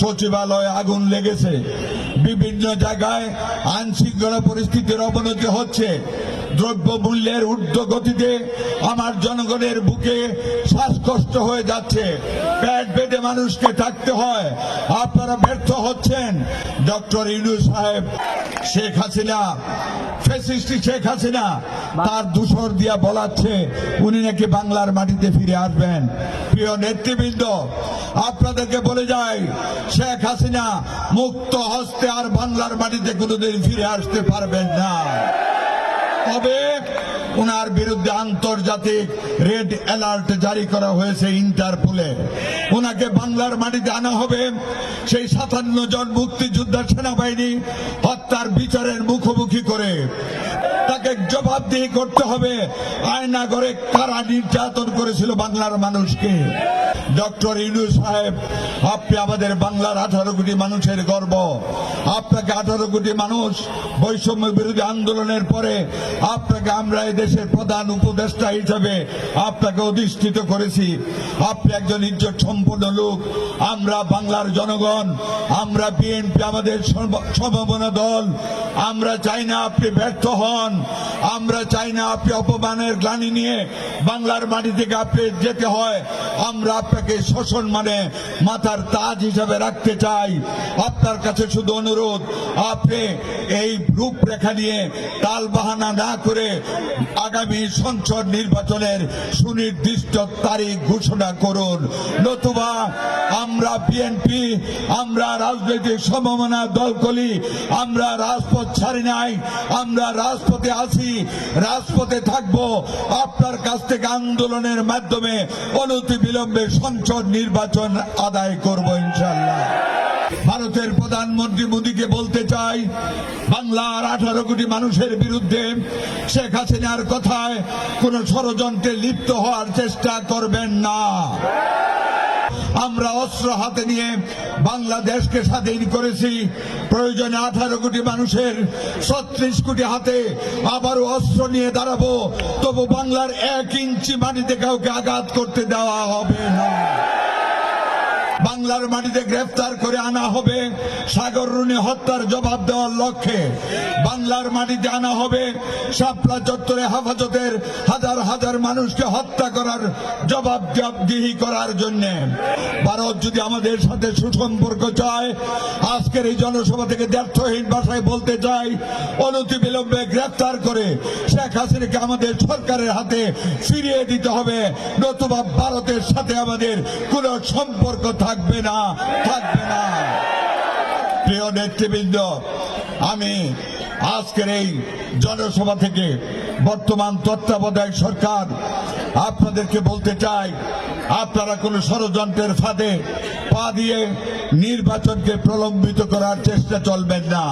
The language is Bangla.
সচিবালয়ে আগুন লেগেছে। বিভিন্ন জায়গায় আইন পরিস্থিতির অবনতি হচ্ছে। দ্রব্য মূল্যের ঊর্ধ্ব গতিতে আমার জনগণের বুকে শ্বাসকষ্ট হয়ে যাচ্ছে। পেট পেটে মানুষকে থাকতে হয়। আপনারা ব্যর্থ হচ্ছেন। ডক্টর ইনু সাহেব শেখ হাসিনা ফেসিস্টি শেখ হাসিনা, তার দূষর দিয়া বলাচ্ছে, উনি নাকি বাংলার মাটিতে ফিরে আসবেন। প্রিয় নেতৃবৃন্দ, আপনাদেরকে বলে যাই, শেখ হাসিনা মুক্ত হস্তে আর বাংলার মাটিতে কোনোদিন ফিরে আসতে পারবেন না। তবে ওনার বিরুদ্ধে আন্তর্জাতিক রেড অ্যালার্ট জারি করা হয়েছে ইন্টারপোলে। ওনাকে বাংলার মাটিতে আনা হবে। সেই সাতান্ন জন মুক্তিযোদ্ধা সেনাবাহিনী হত্যার বিচারের মুখোমুখি করে। তাকে জবাবদিহি করতে হবে। আয়না করে কারা নির্যাতন করেছিল বাংলার মানুষকে। ডক্টর ইনু সাহেব, আপনি আমাদের বাংলার আঠারো কোটি মানুষের গর্ব। আপনাকে আঠারো কোটি মানুষ বৈষম্য বিরোধী আন্দোলনের পরে আপনাকে আমরা দেশের প্রধান উপদেষ্টা হিসাবে আপনাকে অধিষ্ঠিত করেছি। আপনি একজন ইজ্জত সম্পন্ন লোক। আমরা বাংলার জনগণ, আমরা বিএনপি আমাদের সম্ভাবনা দল। আমরা চাই না আপনি ব্যর্থ হন। আমরা চাই না আপনি অপমানের গ্লানি নিয়ে বাংলার মাটি থেকে আপনি যেতে হয়। আমরা আপনাকে শোষণ মানে মাথার তাজ হিসাবে রাখতে চাই। আপনার কাছে শুধু অনুরোধ আপনি এই রূপরেখা নিয়ে তাল বাহানা না করে আগামী সংসদ নির্বাচনের সুনির্দিষ্ট তারিখ ঘোষণা করুন। নতুবা আমরা বিএনপি, আমরা রাজনৈতিক সম্ভাবনা দলকলি আমরা রাজপথ ছাড়ি নাই, আমরা রাজপথে আছি, রাজপথে থাকব। আপনার কাছ থেকে আন্দোলনের মাধ্যমে অনতি বিলম্বে সংসদ নির্বাচন আদায় করব ইনশাল্লাহ ভারতের প্রধানমন্ত্রী মোদীকে বলতে চাই, বাংলার আঠারো কোটি মানুষের বিরুদ্ধে শেখ হাসিনার কথায় কোন ষড়যন্ত্রে লিপ্ত হওয়ার চেষ্টা করবেন না। আমরা অস্ত্র হাতে নিয়ে বাংলাদেশকে স্বাধীন করেছি। প্রয়োজনে আঠারো কোটি মানুষের ছত্রিশ কোটি হাতে আবারও অস্ত্র নিয়ে দাঁড়াবো। তবু বাংলার এক ইঞ্চি মাটিতে কাউকে আঘাত করতে দেওয়া হবে না। বাংলার মাটিতে গ্রেফতার করে আনা হবে। সাগর রুনি হত্যার জবাব দেওয়ার লক্ষ্যে বাংলার মাটিতে আনা হবে। শাপলা চত্বরে হেফাজতের হাজার হাজার মানুষকে হত্যা করার জবাব জবাবদিহি করার জন্য। ভারত যদি আমাদের সাথে সুসম্পর্ক চায়, আজকের এই জনসভা থেকে ব্যর্থহীন ভাষায় বলতে চাই, অনতি বিলম্বে গ্রেফতার করে শেখ হাসিনাকে আমাদের সরকারের হাতে ফিরিয়ে দিতে হবে। নতুবা ভারতের সাথে আমাদের কোনো সম্পর্ক থাকবে না থাকবে না। প্রিয় নেতৃবৃন্দ, আমি আজকের এই জনসভা থেকে বর্তমান তত্ত্বাবধায়ক সরকার আপনাদেরকে বলতে চাই, আপনারা কোনো ষড়যন্ত্রের ফাঁদে পা দিয়ে নির্বাচনকে প্রলম্বিত করার চেষ্টা চলবেন না।